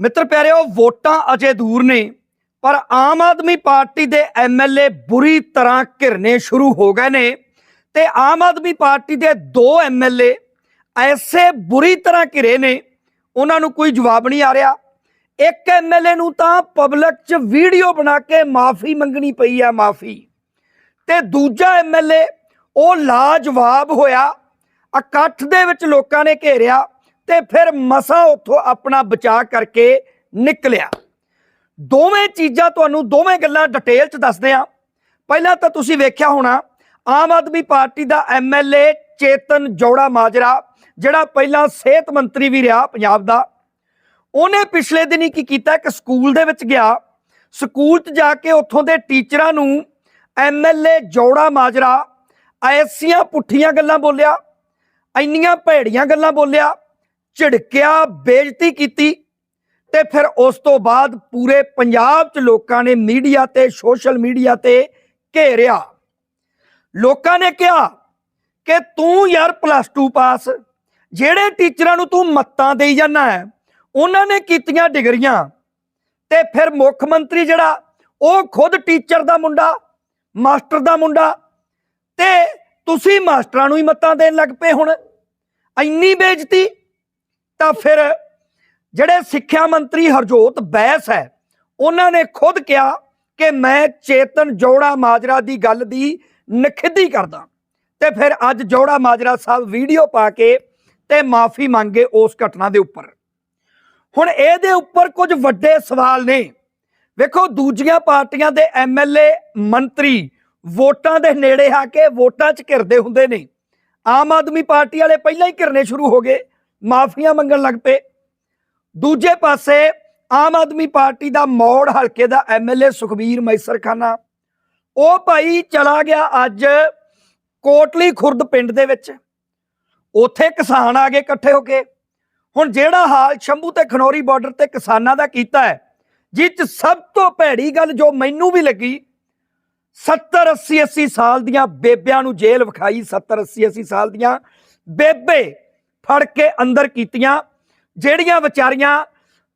ਮਿੱਤਰ ਪਿਆਰਿਓ, ਵੋਟਾਂ ਅਜੇ ਦੂਰ ਨੇ, ਪਰ ਆਮ ਆਦਮੀ ਪਾਰਟੀ ਦੇ ਐਮਐਲਏ ਬੁਰੀ ਤਰ੍ਹਾਂ ਘਿਰਨੇ ਸ਼ੁਰੂ ਹੋ ਗਏ ਨੇ ਤੇ ਆਮ ਆਦਮੀ ਪਾਰਟੀ ਦੇ ਦੋ ਐਮਐਲਏ ਐਸੇ ਬੁਰੀ ਤਰ੍ਹਾਂ ਘਿਰੇ ਨੇ, ਉਹਨਾਂ ਨੂੰ ਕੋਈ ਜਵਾਬ ਨਹੀਂ ਆ ਰਿਹਾ। ਇੱਕ ਐਮਐਲਏ ਨੂੰ ਤਾਂ ਪਬਲਿਕ 'ਚ ਵੀਡੀਓ ਬਣਾ ਕੇ ਮਾਫੀ ਮੰਗਣੀ ਪਈ ਆ, ਮਾਫੀ। ਤੇ ਦੂਜਾ ਐਮਐਲਏ ਉਹ ਲਾਜਵਾਬ ਹੋਇਆ, ਇਕੱਠ ਦੇ ਵਿੱਚ ਲੋਕਾਂ ਨੇ ਘੇਰਿਆ। ਤੇ ਫਿਰ ਮਸਾ ਉੱਥੋਂ ਆਪਣਾ ਬਚਾਅ ਕਰਕੇ ਨਿਕਲਿਆ। ਦੋਵੇਂ ਚੀਜ਼ਾਂ ਤੁਹਾਨੂੰ ਦੋਵੇਂ ਗੱਲਾਂ ਡਿਟੇਲ 'ਚ ਦੱਸਦੇ ਆ ਪਹਿਲਾਂ ਤਾਂ ਤੁਸੀਂ ਵੇਖਿਆ ਹੋਣਾ, ਆਮ ਆਦਮੀ ਪਾਰਟੀ ਦਾ ਐਮਐਲਏ ਚੇਤਨ ਜੋੜਾ ਮਾਜਰਾ, ਜਿਹੜਾ ਪਹਿਲਾਂ ਸਿਹਤ ਮੰਤਰੀ ਵੀ ਰਿਹਾ ਪੰਜਾਬ ਦਾ। ਉਹਨੇ ਪਿਛਲੇ ਦਿਨੀ ਕੀ ਕੀਤਾ ਕਿ ਸਕੂਲ ਦੇ ਵਿੱਚ ਗਿਆ। ਸਕੂਲ 'ਚ ਜਾ ਕੇ ਉੱਥੋਂ ਦੇ ਟੀਚਰਾਂ ਨੂੰ ਐਮਐਲਏ ਜੋੜਾ ਮਾਜਰਾ, ਐਸੀਆਂ ਪੁੱਠੀਆਂ ਗੱਲਾਂ ਬੋਲਿਆ, ਇੰਨੀਆਂ ਭੈੜੀਆਂ ਗੱਲਾਂ ਬੋਲਿਆ ਝਿੜਕਿਆ, ਬੇਇੱਜ਼ਤੀ ਕੀਤੀ ਤੇ ਫਿਰ ਉਸ ਤੋਂ ਬਾਅਦ ਪੂਰੇ ਪੰਜਾਬ 'ਚ ਲੋਕਾਂ ਨੇ ਮੀਡੀਆ ਤੇ, ਸੋਸ਼ਲ ਮੀਡੀਆ ਤੇ ਘੇਰਿਆ। ਲੋਕਾਂ ਨੇ ਕਿਹਾ ਕਿ ਤੂੰ ਯਾਰ ਪਲੱਸ 2 ਪਾਸ, ਜਿਹੜੇ ਟੀਚਰਾਂ ਨੂੰ ਤੂੰ ਮੱਤਾਂ ਦੇਈ ਜਾਂਦਾ ਹੈ, ਉਹਨਾਂ ਨੇ ਕੀਤੀਆਂ ਡਿਗਰੀਆਂ ਤੇ ਫਿਰ ਮੁੱਖ ਮੰਤਰੀ ਜਿਹੜਾ, ਉਹ ਖੁਦ ਟੀਚਰ ਦਾ ਮੁੰਡਾ, ਮਾਸਟਰ ਦਾ ਮੁੰਡਾ ਤੇ ਤੁਸੀਂ ਮਾਸਟਰਾਂ ਨੂੰ ਹੀ ਮੱਤਾਂ ਦੇਣ ਲੱਗ ਪਏ ਹੁਣ। ਇੰਨੀ ਬੇਇੱਜ਼ਤੀ ਤਾਂ ਫਿਰ ਜਿਹੜੇ ਸਿੱਖਿਆ ਮੰਤਰੀ ਹਰਜੋਤ ਬੈਸ ਹੈ, ਉਹਨਾਂ ਨੇ ਖੁਦ ਕਿਹਾ ਕਿ ਮੈਂ ਚੇਤਨ ਜੋੜਾ ਮਾਜਰਾ ਦੀ ਗੱਲ ਦੀ ਨਖਿੱਧੀ ਕਰਦਾ। ਤੇ ਫਿਰ ਅੱਜ ਜੋੜਾ ਮਾਜਰਾ ਸਾਹਿਬ ਵੀਡੀਓ ਪਾ ਕੇ ਤੇ ਮਾਫੀ ਮੰਗੇ ਉਸ ਘਟਨਾ ਦੇ ਉੱਪਰ। ਹੁਣ ਇਹਦੇ ਉੱਪਰ ਕੁਝ ਵੱਡੇ ਸਵਾਲ ਨੇ। ਵੇਖੋ, ਦੂਜੀਆਂ ਪਾਰਟੀਆਂ ਦੇ ਐਮਐਲਏ ਮੰਤਰੀ ਵੋਟਾਂ ਦੇ ਨੇੜੇ ਆ ਕੇ ਵੋਟਾਂ 'ਚ ਘਿਰਦੇ ਹੁੰਦੇ ਨੇ। ਆਮ ਆਦਮੀ ਪਾਰਟੀ ਵਾਲੇ ਪਹਿਲਾਂ ਹੀ ਘਿਰਨੇ ਸ਼ੁਰੂ ਹੋ ਗਏ। ਮਾਫੀਆਂ ਮੰਗਣ ਲੱਗ ਪਏ। ਦੂਜੇ ਪਾਸੇ ਆਮ ਆਦਮੀ ਪਾਰਟੀ ਦਾ ਮੌੜ ਹਲਕੇ ਦਾ ਐਮਐਲਏ ਸੁਖਬੀਰ ਮੈਸਰ ਖਾਨਾ ਉਹ ਭਾਈ ਚਲਾ ਗਿਆ ਅੱਜ ਕੋਟਲੀ ਖੁਰਦ ਪਿੰਡ ਦੇ ਵਿੱਚ। ਉੱਥੇ ਕਿਸਾਨ ਆ ਗਏ ਇਕੱਠੇ ਹੋ ਕੇ। ਹੁਣ ਜਿਹੜਾ ਹਾਲ ਸ਼ੰਭੂ ਤੇ ਖਨੌਰੀ ਬਾਰਡਰ ਤੇ ਕਿਸਾਨਾਂ ਦਾ ਕੀਤਾ ਹੈ, ਜਿਸ 'ਚ ਸਭ ਤੋਂ ਭੈੜੀ ਗੱਲ ਜੋ ਮੈਨੂੰ ਵੀ ਲੱਗੀ 70 80 80 ਸਾਲ ਦੀਆਂ ਬੇਬਿਆਂ ਨੂੰ ਜੇਲ੍ਹ ਵਿਖਾਈ 70 80 80 ਸਾਲ ਦੀਆਂ ਬੇਬੇ ਫੜ ਕੇ ਅੰਦਰ ਕੀਤੀਆਂ, ਜਿਹੜੀਆਂ ਵਿਚਾਰੀਆਂ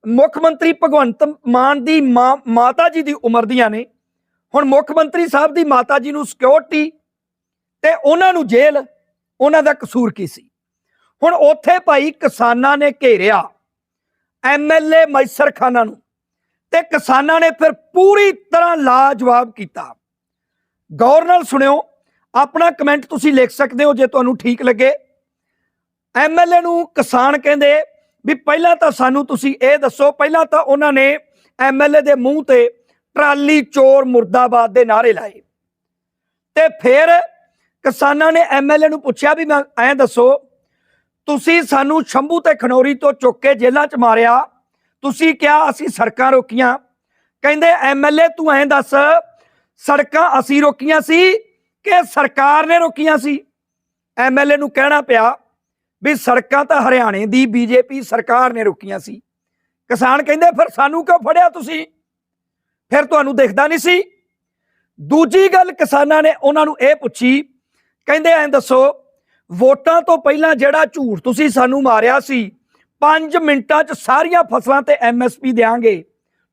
ਮੁੱਖ ਮੰਤਰੀ ਭਗਵੰਤ ਮਾਨ ਦੀ ਮਾਂ, ਮਾਤਾ ਜੀ ਦੀ ਉਮਰ ਦੀਆਂ ਨੇ। ਹੁਣ ਮੁੱਖ ਮੰਤਰੀ ਸਾਹਿਬ ਦੀ ਮਾਤਾ ਜੀ ਨੂੰ ਸਿਕਿਉਰਿਟੀ ਤੇ ਉਹਨਾਂ ਨੂੰ ਜੇਲ੍ਹ, ਉਹਨਾਂ ਦਾ ਕਸੂਰ ਕੀ ਸੀ? ਹੁਣ ਉੱਥੇ ਭਾਈ ਕਿਸਾਨਾਂ ਨੇ ਘੇਰਿਆ ਐਮਐਲਏ ਮੈਸਰ ਖਾਨਾ ਨੂੰ ਤੇ ਕਿਸਾਨਾਂ ਨੇ ਫਿਰ ਪੂਰੀ ਤਰ੍ਹਾਂ ਲਾਜਵਾਬ ਕੀਤਾ। ਗੌਰ ਨਾਲ ਸੁਣਿਓ, ਆਪਣਾ ਕਮੈਂਟ ਤੁਸੀਂ ਲਿਖ ਸਕਦੇ ਹੋ ਜੇ ਤੁਹਾਨੂੰ ਠੀਕ ਲੱਗੇ। ਐਮਐਲਏ ਨੂੰ ਕਿਸਾਨ ਕਹਿੰਦੇ ਵੀ ਪਹਿਲਾਂ ਤਾਂ ਸਾਨੂੰ ਤੁਸੀਂ ਇਹ ਦੱਸੋ, ਪਹਿਲਾਂ ਤਾਂ ਉਹਨਾਂ ਨੇ ਐਮਐਲਏ ਦੇ ਮੂੰਹ ਤੇ ਟਰਾਲੀ, ਚੋਰ, ਮੁਰਦਾਬਾਦ ਦੇ ਨਾਰੇ ਲਾਏ। ਤੇ ਫਿਰ ਕਿਸਾਨਾਂ ਨੇ ਐਮਐਲਏ ਨੂੰ ਪੁੱਛਿਆ ਵੀ ਮੈਂ ਐਂ ਦੱਸੋ, ਤੁਸੀਂ ਸਾਨੂੰ ਸ਼ੰਭੂ ਤੇ ਖਨੌਰੀ ਤੋਂ ਚੁੱਕ ਕੇ ਜੇਲ੍ਹਾਂ 'ਚ ਮਾਰਿਆ, ਤੁਸੀਂ ਕਿਹਾ ਅਸੀਂ ਸੜਕਾਂ ਰੋਕੀਆਂ। ਕਹਿੰਦੇ ਐਮਐਲਏ ਤੂੰ ਐਂ ਦੱਸ, ਸੜਕਾਂ ਅਸੀਂ ਰੋਕੀਆਂ ਸੀ ਕਿ ਸਰਕਾਰ ਨੇ ਰੋਕੀਆਂ ਸੀ? ਐਮਐਲਏ ਨੂੰ ਕਹਿਣਾ ਪਿਆ। ਵੀ ਸੜਕਾਂ ਤਾਂ ਹਰਿਆਣੇ ਦੀ ਬੀਜੇਪੀ ਸਰਕਾਰ ਨੇ ਰੋਕੀਆਂ ਸੀ। ਕਿਸਾਨ ਕਹਿੰਦੇ, ਫਿਰ ਸਾਨੂੰ ਕਿਉਂ ਫੜਿਆ ਤੁਸੀਂ? ਫਿਰ ਤੁਹਾਨੂੰ ਦੇਖਦਾ ਨਹੀਂ ਸੀ? ਦੂਜੀ ਗੱਲ ਕਿਸਾਨਾਂ ਨੇ ਉਹਨਾਂ ਨੂੰ ਇਹ ਪੁੱਛੀ, ਕਹਿੰਦੇ, ਐਂ ਦੱਸੋ, ਵੋਟਾਂ ਤੋਂ ਪਹਿਲਾਂ ਜਿਹੜਾ ਝੂਠ ਤੁਸੀਂ ਸਾਨੂੰ ਮਾਰਿਆ ਸੀ 5 ਮਿੰਟਾਂ 'ਚ ਸਾਰੀਆਂ ਫਸਲਾਂ ਤੇ ਐਮਐਸਪੀ ਦੇਾਂਗੇ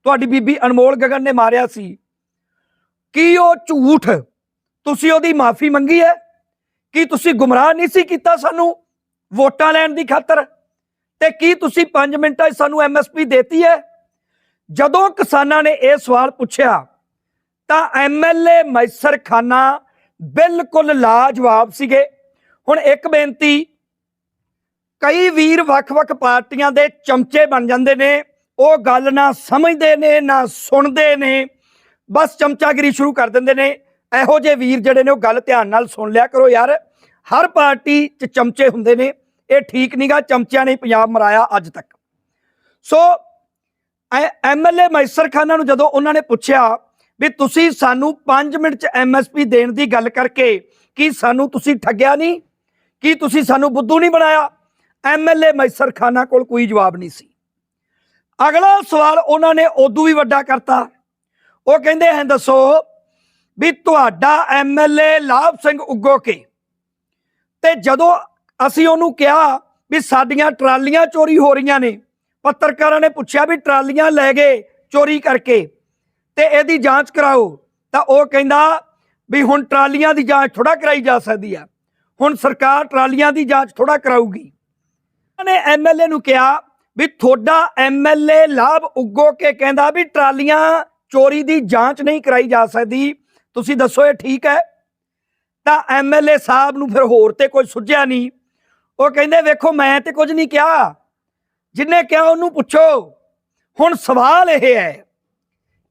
ਤੁਹਾਡੀ ਬੀਬੀ ਅਨਮੋਲ ਗਗਨ ਨੇ ਮਾਰਿਆ ਸੀ। ਕੀ ਉਹ ਝੂਠ? ਤੁਸੀਂ ਉਹਦੀ ਮਾਫੀ ਮੰਗੀ ਹੈ? ਕੀ ਤੁਸੀਂ ਗੁੰਮਰਾਹ ਨਹੀਂ ਸੀ ਕੀਤਾ ਸਾਨੂੰ? ਵੋਟਾਂ ਲੈਣ ਦੀ ਖਾਤਰ। ਤੇ ਕੀ ਤੁਸੀਂ 5 ਮਿੰਟਾਂ 'ਚ ਸਾਨੂੰ ਐਮਐਸਪੀ ਦੇਤੀ ਹੈ? ਜਦੋਂ ਕਿਸਾਨਾਂ ਨੇ ਇਹ ਸਵਾਲ ਪੁੱਛਿਆ, ਤਾਂ ਐਮਐਲਏ ਮੈਸਰ ਖਾਨਾ ਬਿਲਕੁਲ ਲਾਜਵਾਬ ਸੀਗੇ। ਹੁਣ ਇੱਕ ਬੇਨਤੀ, ਕਈ ਵੀਰ ਵੱਖ-ਵੱਖ ਪਾਰਟੀਆਂ ਦੇ ਚਮਚੇ ਬਣ ਜਾਂਦੇ ਨੇ, ਉਹ ਗੱਲ ਨਾ ਸਮਝਦੇ ਨੇ, ਨਾ ਸੁਣਦੇ ਨੇ, ਬਸ ਚਮਚਾਗਿਰੀ ਸ਼ੁਰੂ ਕਰ ਦਿੰਦੇ ਨੇ। ਇਹੋ ਜਿਹੇ ਵੀਰ ਜਿਹੜੇ ਨੇ ਉਹ ਗੱਲ ਧਿਆਨ ਨਾਲ ਸੁਣ ਲਿਆ ਕਰੋ ਯਾਰ। ਹਰ ਪਾਰਟੀ 'ਚ ਚਮਚੇ ਹੁੰਦੇ ਨੇ। ਇਹ ਠੀਕ ਨਹੀਂਗਾ ਚਮਚਿਆਂ ਨੇ ਪੰਜਾਬ ਮਰਾਇਆ ਅੱਜ ਤੱਕ। ਸੋ ਐਮਐਲਏ ਮੈਸਰ ਖਾਨਾ ਨੂੰ ਜਦੋਂ ਉਹਨਾਂ ਨੇ ਪੁੱਛਿਆ ਵੀ ਤੁਸੀਂ ਸਾਨੂੰ 5 ਮਿੰਟ 'ਚ ਐਮਐਸਪੀ ਦੇਣ ਦੀ ਗੱਲ ਕਰਕੇ ਕੀ ਸਾਨੂੰ ਤੁਸੀਂ ਠੱਗਿਆ ਨਹੀਂ ਕੀ ਤੁਸੀਂ ਸਾਨੂੰ ਬੁੱਧੂ ਨਹੀਂ ਬਣਾਇਆ? ਐਮਐਲਏ ਮੈਸਰ ਖਾਨਾ ਕੋਲ ਕੋਈ ਜਵਾਬ ਨਹੀਂ ਸੀ। ਅਗਲਾ ਸਵਾਲ ਉਹਨਾਂ ਨੇ ਉਦੋਂ ਵੀ ਵੱਡਾ ਕਰਤਾ। ਉਹ ਕਹਿੰਦੇ ਐਂ ਦੱਸੋ ਵੀ ਤੁਹਾਡਾ ਐਮਐਲਏ ਲਾਭ ਸਿੰਘ ਉੱਗੋ ਕੇ? ਤੇ ਜਦੋਂ ਅਸੀਂ ਉਹਨੂੰ ਕਿਹਾ ਵੀ ਸਾਡੀਆਂ ਟਰਾਲੀਆਂ ਚੋਰੀ ਹੋ ਰਹੀਆਂ ਨੇ। ਪੱਤਰਕਾਰਾਂ ਨੇ ਪੁੱਛਿਆ ਵੀ ਟਰਾਲੀਆਂ ਲੈ ਗਏ ਚੋਰੀ ਕਰਕੇ। ਤੇ ਇਹਦੀ ਜਾਂਚ ਕਰਾਓ। ਤਾਂ ਉਹ ਕਹਿੰਦਾ ਵੀ ਹੁਣ ਟਰਾਲੀਆਂ ਦੀ ਜਾਂਚ ਥੋੜਾ ਕਰਾਈ ਜਾ ਸਕਦੀ ਆ। ਹੁਣ ਸਰਕਾਰ ਟਰਾਲੀਆਂ ਦੀ ਜਾਂਚ ਥੋੜਾ ਕਰਾਊਗੀ। ਨੇ ਐਮਐਲਏ ਨੂੰ ਕਿਹਾ ਵੀ ਤੁਹਾਡਾ ਐਮਐਲਏ ਲਾਭ ਉੱਗੋ ਕੇ ਕਹਿੰਦਾ ਵੀ ਟਰਾਲੀਆਂ ਚੋਰੀ ਦੀ ਜਾਂਚ ਨਹੀਂ ਕਰਾਈ ਜਾ ਸਕਦੀ। ਤੁਸੀਂ ਦੱਸੋ ਇਹ ਠੀਕ ਹੈ? ਤਾਂ ਐਮਐਲਏ ਸਾਹਿਬ ਨੂੰ ਫਿਰ ਹੋਰ ਤੇ ਕੋਈ ਸੁਝਿਆ ਨਹੀਂ। ਉਹ ਕਹਿੰਦੇ, ਵੇਖੋ, ਮੈਂ ਤੇ ਕੁਝ ਨਹੀਂ ਕਿਹਾ। ਜਿੰਨੇ ਕਿਹਾ, ਉਹਨੂੰ ਪੁੱਛੋ। ਹੁਣ ਸਵਾਲ ਇਹ ਹੈ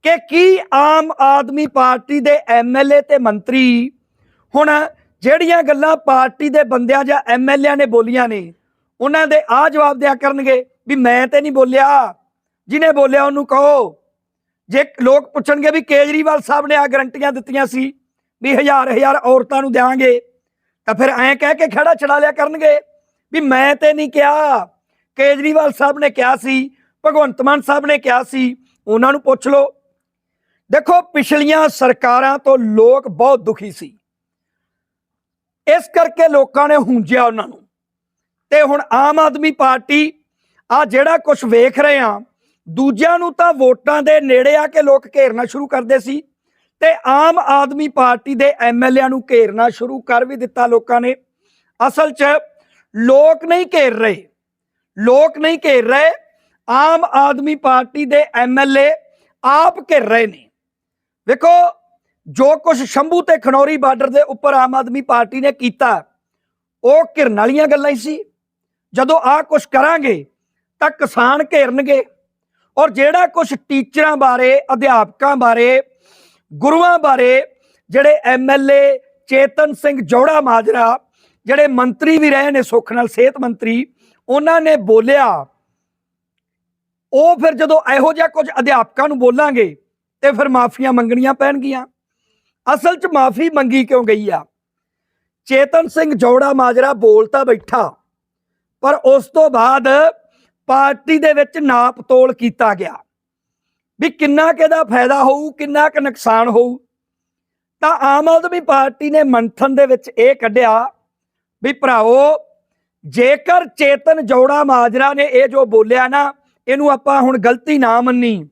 ਕਿ ਕੀ ਆਮ ਆਦਮੀ ਪਾਰਟੀ ਦੇ ਐਮਐਲਏ ਤੇ ਮੰਤਰੀ ਹੁਣ ਜਿਹੜੀਆਂ ਗੱਲਾਂ ਪਾਰਟੀ ਦੇ ਬੰਦਿਆਂ ਜਾਂ ਐਮਐਲਏ ਨੇ ਬੋਲੀਆਂ ਨੇ, ਉਹਨਾਂ ਦੇ ਆ ਜਵਾਬ ਦਿਆ ਕਰਨਗੇ ਵੀ ਮੈਂ ਤੇ ਨਹੀਂ ਬੋਲਿਆ। ਜਿਹਨੇ ਬੋਲਿਆ, ਉਹਨੂੰ ਕਹੋ। ਜੇ ਲੋਕ ਪੁੱਛਣਗੇ ਵੀ ਕੇਜਰੀਵਾਲ ਸਾਹਿਬ ਨੇ ਆ ਗਰੰਟੀਆਂ ਦਿੱਤੀਆਂ ਸੀ ਵੀ ਹਜ਼ਾਰ ਹਜ਼ਾਰ ਔਰਤਾਂ ਨੂੰ ਦੇਵਾਂਗੇ ਤਾਂ ਫਿਰ ਐਂ ਕਹਿ ਕੇ ਖੜਾ ਛੜਾ ਲਿਆ ਕਰਨਗੇ। ਵੀ ਮੈਂ ਤੇ ਨਹੀਂ ਕਿਹਾ। ਕੇਜਰੀਵਾਲ ਸਾਹਿਬ ਨੇ ਕਿਹਾ ਸੀ, ਭਗਵੰਤ ਮਾਨ ਸਾਹਿਬ ਨੇ ਕਿਹਾ ਸੀ, ਉਹਨਾਂ ਨੂੰ ਪੁੱਛ ਲਓ। ਦੇਖੋ, ਪਿਛਲੀਆਂ ਸਰਕਾਰਾਂ ਤੋਂ ਲੋਕ ਬਹੁਤ ਦੁਖੀ ਸੀ। ਇਸ ਕਰਕੇ ਲੋਕਾਂ ਨੇ ਹੁੰਜਿਆ ਉਹਨਾਂ ਨੂੰ। ਤੇ ਹੁਣ ਆਮ ਆਦਮੀ ਪਾਰਟੀ ਆ ਜਿਹੜਾ ਕੁਝ ਵੇਖ ਰਹੇ ਆ, ਦੂਜਿਆਂ ਨੂੰ ਤਾਂ ਵੋਟਾਂ ਦੇ ਨੇੜੇ ਆ ਕੇ ਲੋਕ ਘੇਰਨਾ ਸ਼ੁਰੂ ਕਰਦੇ ਸੀ। ਤੇ ਆਮ ਆਦਮੀ ਪਾਰਟੀ ਦੇ ਐਮਐਲਏ ਨੂੰ ਘੇਰਨਾ ਸ਼ੁਰੂ ਕਰ ਵੀ ਦਿੱਤਾ ਲੋਕਾਂ ਨੇ। ਅਸਲ 'ਚ ਲੋਕ ਨਹੀਂ ਘੇਰ ਰਹੇ। ਲੋਕ ਨਹੀਂ ਘੇਰ ਰਹੇ। ਆਮ ਆਦਮੀ ਪਾਰਟੀ ਦੇ ਐਮਐਲਏ ਆਪ ਘੇਰ ਰਹੇ ਨੇ। ਵੇਖੋ, ਜੋ ਕੁਝ ਸ਼ੰਭੂ ਤੇ ਖਨੌਰੀ ਬਾਰਡਰ ਦੇ ਉੱਪਰ ਆਮ ਆਦਮੀ ਪਾਰਟੀ ਨੇ ਕੀਤਾ, ਉਹ ਘਿਰਨ ਵਾਲੀਆਂ ਗੱਲਾਂ ਹੀ ਸੀ। ਜਦੋਂ ਆ ਕੁਝ ਕਰਾਂਗੇ, ਤਾਂ ਕਿਸਾਨ ਘੇਰਨਗੇ। ਔਰ ਜਿਹੜਾ ਕੁਝ ਟੀਚਰਾਂ ਬਾਰੇ, ਅਧਿਆਪਕਾਂ ਬਾਰੇ, ਗੁਰੂਆਂ ਬਾਰੇ, ਜਿਹੜੇ ਐਮਐਲਏ ਚੇਤਨ ਸਿੰਘ ਜੋੜਾ ਮਾਜਰਾ ਜਿਹੜੇ ਮੰਤਰੀ ਵੀ ਰਹੇ ਨੇ ਸੁੱਖ ਨਾਲ, ਸਿਹਤ ਮੰਤਰੀ, ਉਹਨਾਂ ਨੇ ਬੋਲਿਆ, ਉਹ ਫਿਰ ਜਦੋਂ ਇਹੋ ਜਿਹਾ ਕੁਝ ਅਧਿਆਪਕਾਂ ਨੂੰ ਬੋਲਾਂਗੇ, ਤੇ ਫਿਰ ਮਾਫੀਆਂ ਮੰਗਣੀਆਂ ਪੈਣਗੀਆਂ। ਅਸਲ 'ਚ ਮਾਫੀ ਮੰਗੀ ਕਿਉਂ ਗਈ ਆ? ਚੇਤਨ ਸਿੰਘ ਜੋੜਾ ਮਾਜਰਾ ਬੋਲ ਤਾਂ ਬੈਠਾ, ਪਰ ਉਸ ਤੋਂ ਬਾਅਦ ਪਾਰਟੀ ਦੇ ਵਿੱਚ ਨਾਪ ਤੋਲ ਕੀਤਾ ਗਿਆ। ਵੀ ਕਿੰਨਾ ਕਿਹਦਾ ਫਾਇਦਾ ਹੋਊ, ਕਿੰਨਾ ਕੁ ਨੁਕਸਾਨ ਹੋਊ। ਤਾਂ ਆਮ ਆਦਮੀ ਪਾਰਟੀ ਨੇ ਮੰਥਨ ਦੇ ਵਿੱਚ ਇਹ ਕੱਢਿਆ ਵੀ ਭਰਾਓ ਜੇਕਰ ਚੇਤਨ ਜੋੜਾ ਮਾਜਰਾ ਨੇ ਇਹ ਜੋ ਬੋਲਿਆ ਨਾ, ਇਹਨੂੰ ਆਪਾਂ ਹੁਣ ਗਲਤੀ ਨਾ ਮੰਨੀ,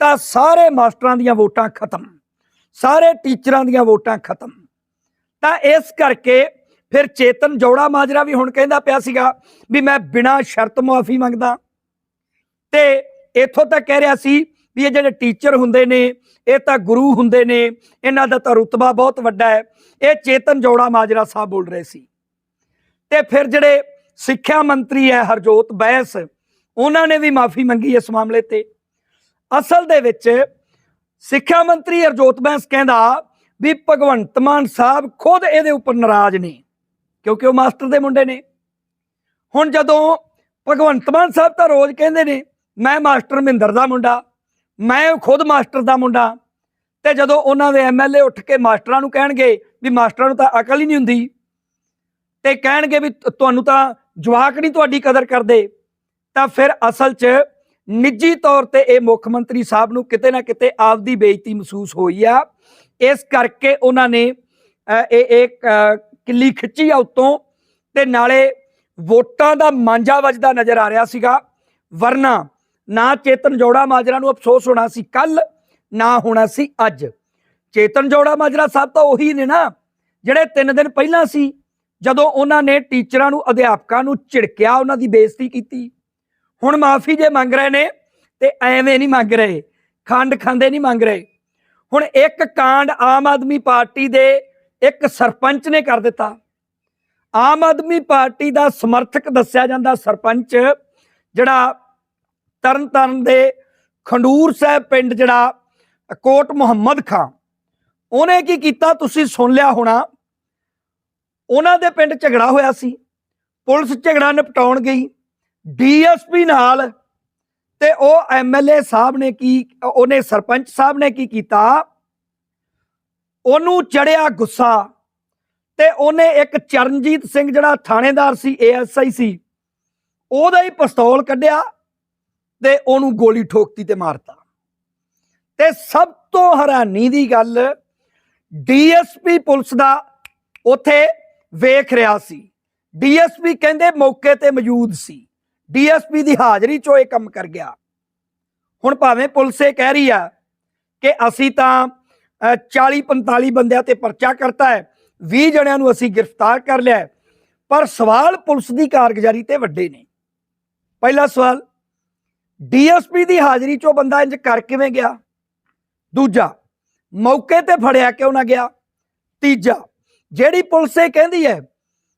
ਤਾਂ ਸਾਰੇ ਮਾਸਟਰਾਂ ਦੀਆਂ ਵੋਟਾਂ ਖਤਮ, ਸਾਰੇ ਟੀਚਰਾਂ ਦੀਆਂ ਵੋਟਾਂ ਖਤਮ। ਤਾਂ ਇਸ ਕਰਕੇ ਫਿਰ ਚੇਤਨ ਜੋੜਾ ਮਾਜਰਾ ਵੀ ਹੁਣ ਕਹਿੰਦਾ ਪਿਆ ਸੀਗਾ ਵੀ ਮੈਂ ਬਿਨਾਂ ਸ਼ਰਤ ਮੁਆਫੀ ਮੰਗਦਾ। ਤੇ ਇੱਥੋਂ ਤੱਕ ਕਹਿ ਰਿਹਾ ਸੀ ਵੀ ਇਹ ਜਿਹੜੇ ਟੀਚਰ ਹੁੰਦੇ ਨੇ, ਇਹ ਤਾਂ ਗੁਰੂ ਹੁੰਦੇ ਨੇ, ਇਹਨਾਂ ਦਾ ਤਾਂ ਰੁਤਬਾ ਬਹੁਤ ਵੱਡਾ ਹੈ। ਇਹ ਚੇਤਨ ਜੋੜਾ ਮਾਜਰਾ ਸਾਹਿਬ ਬੋਲ ਰਹੇ ਸੀ। ਤੇ ਫਿਰ ਜਿਹੜੇ ਸਿੱਖਿਆ ਮੰਤਰੀ ਹੈ ਹਰਜੋਤ ਬੈਂਸ, ਉਹਨਾਂ ਨੇ ਵੀ ਮਾਫੀ ਮੰਗੀ ਇਸ ਮਾਮਲੇ ਤੇ। ਅਸਲ ਦੇ ਵਿੱਚ ਸਿੱਖਿਆ ਮੰਤਰੀ ਹਰਜੋਤ ਬੈਂਸ ਕਹਿੰਦਾ ਵੀ ਭਗਵੰਤ ਮਾਨ ਸਾਹਿਬ ਖੁਦ ਇਹਦੇ ਉੱਪਰ ਨਾਰਾਜ਼ ਨੇ, ਕਿਉਂਕਿ ਉਹ ਮਾਸਟਰ ਦੇ ਮੁੰਡੇ ਨੇ। ਹੁਣ ਜਦੋਂ ਭਗਵੰਤ ਮਾਨ ਸਾਹਿਬ ਤਾਂ ਰੋਜ਼ ਕਹਿੰਦੇ ਨੇ, ਮੈਂ ਮਾਸਟਰ ਮਹਿੰਦਰ ਦਾ ਮੁੰਡਾ, ਮੈਂ ਖੁਦ ਮਾਸਟਰ ਦਾ ਮੁੰਡਾ, ਤੇ ਜਦੋਂ ਉਹਨਾਂ ਦੇ ਐਮਐਲਏ ਉੱਠ ਕੇ ਮਾਸਟਰਾਂ ਨੂੰ ਕਹਿਣਗੇ ਵੀ ਮਾਸਟਰਾਂ ਨੂੰ ਤਾਂ ਅਕਲ ਹੀ ਨਹੀਂ ਹੁੰਦੀ ਤੇ ਕਹਿਣਗੇ ਵੀ ਤੁਹਾਨੂੰ ਤਾਂ ਜਵਾਕ ਨਹੀਂ ਤੁਹਾਡੀ ਕਦਰ ਕਰਦੇ, ਤਾਂ ਫਿਰ ਅਸਲ 'ਚ ਨਿੱਜੀ ਤੌਰ ਤੇ ਇਹ ਮੁੱਖ ਮੰਤਰੀ ਸਾਹਿਬ ਨੂੰ ਕਿਤੇ ਨਾ ਕਿਤੇ ਆਪਦੀ ਬੇਇੱਜ਼ਤੀ ਮਹਿਸੂਸ ਹੋਈ ਆ। ਇਸ ਕਰਕੇ ਉਹਨਾਂ ਨੇ ਇਹ ਇੱਕ ਕਿੱਲੀ ਖਿੱਚੀ ਆ ਉਤੋਂ ਤੇ ਨਾਲੇ ਵੋਟਾਂ ਦਾ ਮਾਂਜਾ ਵੱਜਦਾ ਨਜ਼ਰ ਆ ਰਿਹਾ ਸੀਗਾ। ਵਰਨਾ, ਨਾ ਚੇਤਨ ਜੋੜਾ ਮਾਜਰਾ ਨੂੰ ਅਫਸੋਸ ਹੋਣਾ ਸੀ ਕੱਲ ਨਾ ਹੋਣਾ ਸੀ ਅੱਜ। ਚੇਤਨ ਜੋੜਾ ਮਾਜਰਾ ਸਾਹਿਬ ਤਾਂ ਉਹੀ ਨੇ ਨਾ, ਜਿਹੜੇ 3 ਦਿਨ ਪਹਿਲਾਂ ਸੀ। ਜਦੋਂ ਉਹਨਾਂ ਨੇ ਟੀਚਰਾਂ ਨੂੰ, ਅਧਿਆਪਕਾਂ ਨੂੰ ਝਿੜਕਿਆ, ਉਹਨਾਂ ਦੀ ਬੇਇੱਜ਼ਤੀ ਕੀਤੀ। ਹੁਣ ਮਾਫੀ ਜੇ ਮੰਗ ਰਹੇ ਨੇ, ਤੇ ਐਵੇਂ ਨਹੀਂ ਮੰਗ ਰਹੇ। ਖੰਡ ਖਾਂਦੇ ਨਹੀਂ ਮੰਗ ਰਹੇ। ਹੁਣ ਇੱਕ ਕਾਂਡ ਆਮ ਆਦਮੀ ਪਾਰਟੀ ਦੇ ਇੱਕ ਸਰਪੰਚ ਨੇ ਕਰ ਦਿੱਤਾ। ਆਮ ਆਦਮੀ ਪਾਰਟੀ ਦਾ ਸਮਰਥਕ ਦੱਸਿਆ ਜਾਂਦਾ ਸਰਪੰਚ, ਜਿਹੜਾ ਤਰਨਤਾਰਨ ਦੇ ਖੰਡੂਰ ਸਾਹਿਬ ਪਿੰਡ ਜਿਹੜਾ ਕੋਟ ਮੁਹੰਮਦ ਖਾਂ। ਉਹਨੇ ਕੀ ਕੀਤਾ? ਤੁਸੀਂ ਸੁਣ ਲਿਆ ਹੋਣਾ। ਉਹਨਾਂ ਦੇ ਪਿੰਡ ਝਗੜਾ ਹੋਇਆ ਸੀ। ਪੁਲਿਸ ਝਗੜਾ ਨਿਪਟਾਉਣ ਗਈ। ਡੀਐਸਪੀ ਨਾਲ ਤੇ ਉਹ ਐਮਐਲਏ ਸਾਹਿਬ ਨੇ ਕੀ, ਉਹਨੇ ਸਰਪੰਚ ਸਾਹਿਬ ਨੇ ਕੀ ਕੀਤਾ? ਉਹਨੂੰ ਚੜਿਆ ਗੁੱਸਾ ਤੇ ਉਹਨੇ ਇੱਕ ਚਰਨਜੀਤ ਸਿੰਘ ਜਿਹੜਾ ਥਾਣੇਦਾਰ ਸੀ, ਏਐਸਆਈ ਸੀ, ਉਹਦਾ ਹੀ ਪਿਸਤੌਲ ਕੱਢਿਆ ਤੇ ਉਹਨੂੰ ਗੋਲੀ ਠੋਕਤੀ ਤੇ ਮਾਰਤਾ। ਤੇ ਸਭ ਤੋਂ ਹੈਰਾਨੀ ਦੀ ਗੱਲ ਡੀਐਸਪੀ ਪੁਲਿਸ ਦਾ ਉਥੇ ਵੇਖ ਰਿਹਾ ਸੀ। ਡੀਐਸਪੀ ਕਹਿੰਦੇ ਮੌਕੇ ਤੇ ਮੌਜੂਦ ਸੀ। ਡੀਐਸਪੀ ਦੀ ਹਾਜ਼ਰੀ 'ਚੋਂ ਇਹ ਕੰਮ ਕਰ ਗਿਆ। ਹੁਣ ਭਾਵੇਂ ਪੁਲਿਸ ਇਹ ਕਹਿ ਰਹੀ ਆ ਕਿ ਅਸੀਂ ਤਾਂ 40 45 ਬੰਦਿਆਂ ਤੇ ਪਰਚਾ ਕਰਤਾ ਹੈ 20 ਜਣਿਆਂ ਨੂੰ ਅਸੀਂ ਗ੍ਰਿਫਤਾਰ ਕਰ ਲਿਆ ਪਰ ਸਵਾਲ ਪੁਲਿਸ ਦੀ ਕਾਰਗੁਜ਼ਾਰੀ ਤੇ ਵੱਡੇ ਨੇ। ਪਹਿਲਾ ਸਵਾਲ ਡੀਐਸਪੀ ਦੀ ਹਾਜ਼ਰੀ 'ਚੋਂ ਬੰਦਾ ਇੰਜ ਕਰ ਕਿਵੇਂ ਗਿਆ? ਦੂਜਾ, ਮੌਕੇ ਤੇ ਫੜਿਆ ਕਿਉਂ ਨਾ ਗਿਆ? ਤੀਜਾ ਜਿਹੜੀ ਪੁਲਿਸ ਇਹ ਕਹਿੰਦੀ ਹੈ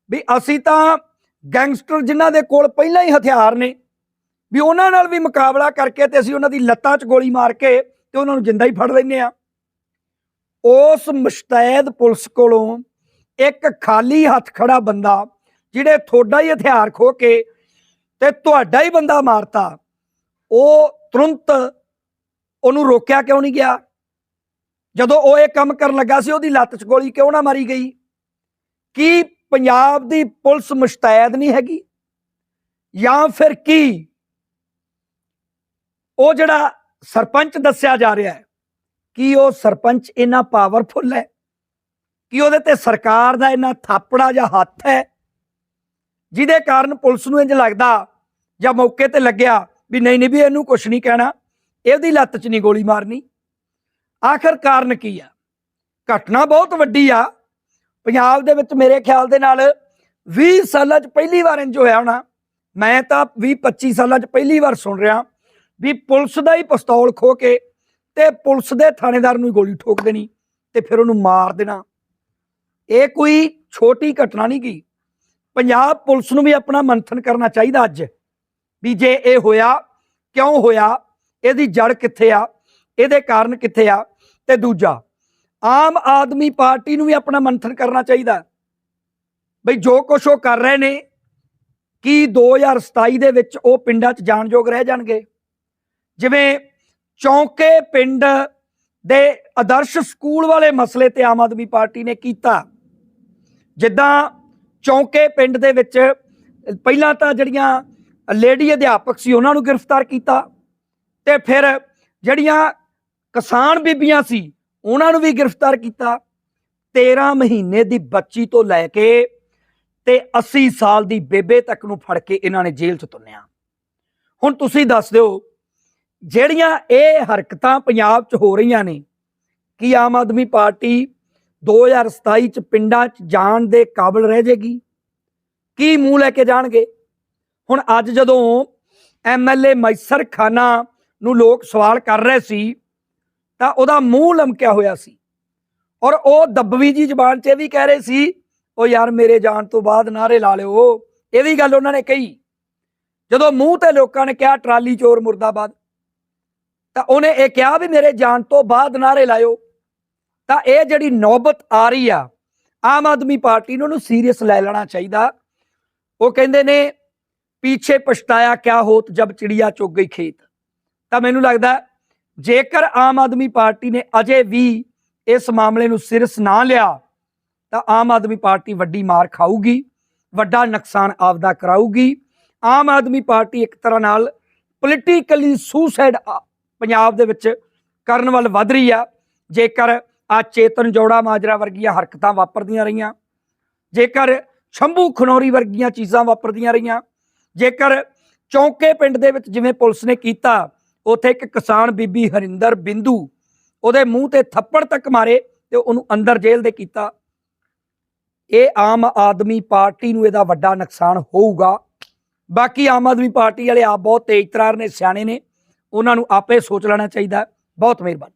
ਵੀ ਅਸੀਂ ਤਾਂ ਗੈਂਗਸਟਰ ਜਿਨ੍ਹਾਂ ਦੇ ਕੋਲ ਪਹਿਲਾਂ ਹੀ ਹਥਿਆਰ ਨੇ, ਵੀ ਉਹਨਾਂ ਨਾਲ ਵੀ ਮੁਕਾਬਲਾ ਕਰਕੇ ਤੇ ਅਸੀਂ ਉਹਨਾਂ ਦੀ ਲੱਤਾਂ 'ਚ ਗੋਲੀ ਮਾਰ ਕੇ ਤੇ ਉਹਨਾਂ ਨੂੰ ਜਿੰਦਾ ਹੀ ਫੜ ਲੈਨੇ ਆ ਉਸ ਮੁਸ਼ਤੈਦ ਪੁਲਿਸ ਕੋਲੋਂ ਇੱਕ ਖਾਲੀ ਹੱਥ ਖੜਾ ਬੰਦਾ ਜਿਹੜੇ ਤੁਹਾਡਾ ਹੀ ਹਥਿਆਰ ਖੋ ਕੇ ਤੇ ਤੁਹਾਡਾ ਹੀ ਬੰਦਾ ਮਾਰਤਾ, ਉਹ ਤੁਰੰਤ ਉਹਨੂੰ ਰੋਕਿਆ ਕਿਉਂ ਨਹੀਂ ਗਿਆ? ਜਦੋਂ ਉਹ ਇਹ ਕੰਮ ਕਰਨ ਲੱਗਾ ਸੀ, ਉਹਦੀ ਲੱਤ 'ਚ ਗੋਲੀ ਕਿਉਂ ਨਾ ਮਾਰੀ ਗਈ? ਕੀ ਪੰਜਾਬ ਦੀ ਪੁਲਿਸ ਮੁਸ਼ਤੈਦ ਨਹੀਂ ਹੈਗੀ? ਜਾਂ ਫਿਰ ਕੀ ਉਹ ਜਿਹੜਾ ਸਰਪੰਚ ਦੱਸਿਆ ਜਾ ਰਿਹਾ ਹੈ, ਕੀ ਉਹ ਸਰਪੰਚ ਇੰਨਾ ਪਾਵਰਫੁਲ ਹੈ? ਕਿ ਉਹਦੇ ਤੇ ਸਰਕਾਰ ਦਾ ਇੰਨਾ ਥਾਪੜਾ ਜਾਂ ਹੱਥ ਹੈ? ਜਿਹਦੇ ਕਾਰਨ ਪੁਲਿਸ ਨੂੰ ਇੰਜ ਲੱਗਦਾ ਜਾਂ ਮੌਕੇ ਤੇ ਲੱਗਿਆ ਵੀ ਨਹੀਂ ਨਹੀਂ ਵੀ ਇਹਨੂੰ ਕੁਝ ਨਹੀਂ ਕਹਿਣਾ, ਇਹਦੀ ਲੱਤ 'ਚ ਨਹੀਂ ਗੋਲੀ ਮਾਰਨੀ। ਆਖਰ ਕਾਰਨ ਕੀ ਆ? ਘਟਨਾ ਬਹੁਤ ਵੱਡੀ ਆ। ਪੰਜਾਬ ਦੇ ਵਿੱਚ ਮੇਰੇ ਖਿਆਲ ਦੇ ਨਾਲ 20 ਸਾਲਾਂ 'ਚ ਪਹਿਲੀ ਵਾਰ ਇੰਜ ਹੋਇਆ ਹੋਣਾ। ਮੈਂ ਤਾਂ 20 25 ਸਾਲਾਂ 'ਚ ਪਹਿਲੀ ਵਾਰ ਸੁਣ ਰਿਹਾ। ਵੀ ਪੁਲਿਸ ਦਾ ਹੀ ਪਿਸਤੌਲ ਖੋ ਕੇ ਤੇ ਪੁਲਿਸ ਦੇ ਥਾਣੇਦਾਰ ਨੂੰ ਗੋਲੀ ਠੋਕ ਦੇਣੀ ਤੇ ਫਿਰ ਉਹਨੂੰ ਮਾਰ ਦੇਣਾ। ਇਹ ਕੋਈ ਛੋਟੀ ਘਟਨਾ ਨਹੀਂ ਗਈ ਪੰਜਾਬ ਪੁਲਿਸ ਨੂੰ ਵੀ ਆਪਣਾ ਮੰਥਨ ਕਰਨਾ ਚਾਹੀਦਾ ਅੱਜ। ਵੀ ਜੇ ਇਹ ਹੋਇਆ, ਕਿਉਂ ਹੋਇਆ, ਇਹਦੀ ਜੜ ਕਿੱਥੇ ਆ, ਇਹਦੇ ਕਾਰਨ ਕਿੱਥੇ ਆ ਤੇ ਦੂਜਾ ਆਮ ਆਦਮੀ ਪਾਰਟੀ ਨੂੰ ਵੀ ਆਪਣਾ ਮੰਥਨ ਕਰਨਾ ਚਾਹੀਦਾ। ਬਈ ਜੋ ਕੁਛ ਉਹ ਕਰ ਰਹੇ ਨੇ, ਕੀ 2027 ਦੇ ਵਿੱਚ ਉਹ ਪਿੰਡਾਂ 'ਚ ਜਾਣਯੋਗ ਰਹਿ ਜਾਣਗੇ? ਜਿਵੇਂ ਚੌਂਕੇ ਪਿੰਡ ਦੇ ਆਦਰਸ਼ ਸਕੂਲ ਵਾਲੇ ਮਸਲੇ ਤੇ ਆਮ ਆਦਮੀ ਪਾਰਟੀ ਨੇ ਕੀਤਾ। ਜਿੱਦਾਂ ਚੌਂਕੇ ਪਿੰਡ ਦੇ ਵਿੱਚ ਪਹਿਲਾਂ ਤਾਂ ਜਿਹੜੀਆਂ ਲੇਡੀ ਅਧਿਆਪਕ ਸੀ ਉਹਨਾਂ ਨੂੰ ਗ੍ਰਿਫਤਾਰ ਕੀਤਾ ਤੇ ਫਿਰ ਜਿਹੜੀਆਂ ਕਿਸਾਨ ਬੀਬੀਆਂ ਸੀ ਉਹਨਾਂ ਨੂੰ ਵੀ ਗ੍ਰਿਫਤਾਰ ਕੀਤਾ। 13 ਮਹੀਨੇ ਦੀ ਬੱਚੀ ਤੋਂ ਲੈ ਕੇ ਤੇ 80 ਸਾਲ ਦੀ ਬੇਬੇ ਤੱਕ ਨੂੰ ਫੜ ਕੇ ਇਹਨਾਂ ਨੇ ਜੇਲ੍ਹ 'ਚ ਤੁੰਨਿਆ। ਹੁਣ ਤੁਸੀਂ ਦੱਸ ਦਿਓ, ਜਿਹੜੀਆਂ ਇਹ ਹਰਕਤਾਂ ਪੰਜਾਬ 'ਚ ਹੋ ਰਹੀਆਂ ਨੇ, ਕੀ ਆਮ ਆਦਮੀ ਪਾਰਟੀ 2027 'ਚ ਪਿੰਡਾਂ 'ਚ ਜਾਣ ਦੇ ਕਾਬਲ ਰਹਿ ਜਾਏਗੀ ਕੀ ਮੂੰਹ ਲੈ ਕੇ ਜਾਣਗੇ? ਹੁਣ ਅੱਜ ਜਦੋਂ ਐਮਐਲਏ ਮੈਸਰ ਖਾਨਾ ਨੂੰ ਲੋਕ ਸਵਾਲ ਕਰ ਰਹੇ ਸੀ ਤਾਂ ਉਹਦਾ ਮੂੰਹ ਲਮਕਿਆ ਹੋਇਆ ਸੀ। ਔਰ ਉਹ ਦੱਬਵੀ ਜੀ ਜ਼ਬਾਨ 'ਚ ਇਹ ਵੀ ਕਹਿ ਰਹੇ ਸੀ ਉਹ ਯਾਰ ਮੇਰੇ ਜਾਣ ਤੋਂ ਬਾਅਦ ਨਾਰੇ ਲਾ ਲਿਓ। ਇਹ ਵੀ ਗੱਲ ਉਹਨਾਂ ਨੇ ਕਹੀ। ਜਦੋਂ ਮੂੰਹ ਤੇ ਲੋਕਾਂ ਨੇ ਕਿਹਾ, ਟਰਾਲੀ ਚੋਰ ਮੁਰਦਾਬਾਦ। ਤਾਂ ਉਹਨੇ ਇਹ ਕਿਹਾ ਵੀ, ਮੇਰੇ ਜਾਣ ਤੋਂ ਬਾਅਦ ਨਾਰੇ ਲਾਇਓ। ਤਾਂ ਇਹ ਜਿਹੜੀ ਨੌਬਤ ਆ ਰਹੀ ਆ, ਆਮ ਆਦਮੀ ਪਾਰਟੀ ਨੂੰ ਉਹਨੂੰ ਸੀਰੀਅਸ ਲੈ ਲੈਣਾ ਚਾਹੀਦਾ। ਉਹ ਕਹਿੰਦੇ ਨੇ, ਪਿੱਛੇ ਪਛਤਾਇਆ ਕਿਆ ਹੋਤ ਜਬ ਚਿੜੀਆ ਚੁੱਗ ਗਈ ਖੇਤ। ਤਾਂ ਮੈਨੂੰ ਲੱਗਦਾ ਜੇਕਰ ਆਮ ਆਦਮੀ ਪਾਰਟੀ ਨੇ ਅਜੇ ਵੀ ਇਸ ਮਾਮਲੇ ਨੂੰ ਸਿਰਸ ਨਾ ਲਿਆ, ਤਾਂ ਆਮ ਆਦਮੀ ਪਾਰਟੀ ਵੱਡੀ ਮਾਰ ਖਾਊਗੀ, ਵੱਡਾ ਨੁਕਸਾਨ ਆਪਦਾ ਕਰਾਊਗੀ। ਆਮ ਆਦਮੀ ਪਾਰਟੀ ਇੱਕ ਤਰ੍ਹਾਂ ਨਾਲ ਪੋਲੀਟੀਕਲੀ ਸੁਸਾਈਡ ਪੰਜਾਬ ਦੇ ਵਿੱਚ ਕਰਨ ਵੱਲ ਵਧ ਰਹੀ ਆ। ਜੇਕਰ ਆ ਚੇਤਨ ਜੋੜਾ ਮਾਜਰਾ ਵਰਗੀਆਂ ਹਰਕਤਾਂ ਵਾਪਰਦੀਆਂ ਰਹੀਆਂ, ਜੇਕਰ ਸ਼ੰਭੂ ਖਨੌਰੀ ਵਰਗੀਆਂ ਚੀਜ਼ਾਂ ਵਾਪਰਦੀਆਂ ਰਹੀਆਂ, ਜੇਕਰ ਚੌਂਕੇ ਪਿੰਡ ਦੇ ਵਿੱਚ ਜਿਵੇਂ ਪੁਲਿਸ ਨੇ ਕੀਤਾ ਉੱਥੇ ਇੱਕ ਕਿਸਾਨ ਬੀਬੀ ਹਰਿੰਦਰ ਬਿੰਦੂ ਉਹਦੇ ਮੂੰਹ ਤੇ ਥੱਪੜ ਤੱਕ ਮਾਰੇ ਤੇ ਉਹਨੂੰ ਅੰਦਰ ਜੇਲ੍ਹ ਦੇ ਕੀਤਾ। ਇਹ ਆਮ ਆਦਮੀ ਪਾਰਟੀ ਨੂੰ ਇਹਦਾ ਵੱਡਾ ਨੁਕਸਾਨ ਹੋਊਗਾ। ਬਾਕੀ ਆਮ ਆਦਮੀ ਪਾਰਟੀ ਵਾਲੇ ਆਪ ਬਹੁਤ ਤੇਜ਼ ਤਰਾਰ ਨੇ, ਸਿਆਣੇ ਨੇ। ਉਹਨਾਂ ਨੂੰ ਆਪੇ ਸੋਚ ਲੈਣਾ ਚਾਹੀਦਾ। ਬਹੁਤ ਮਿਹਰਬਾਨੀ।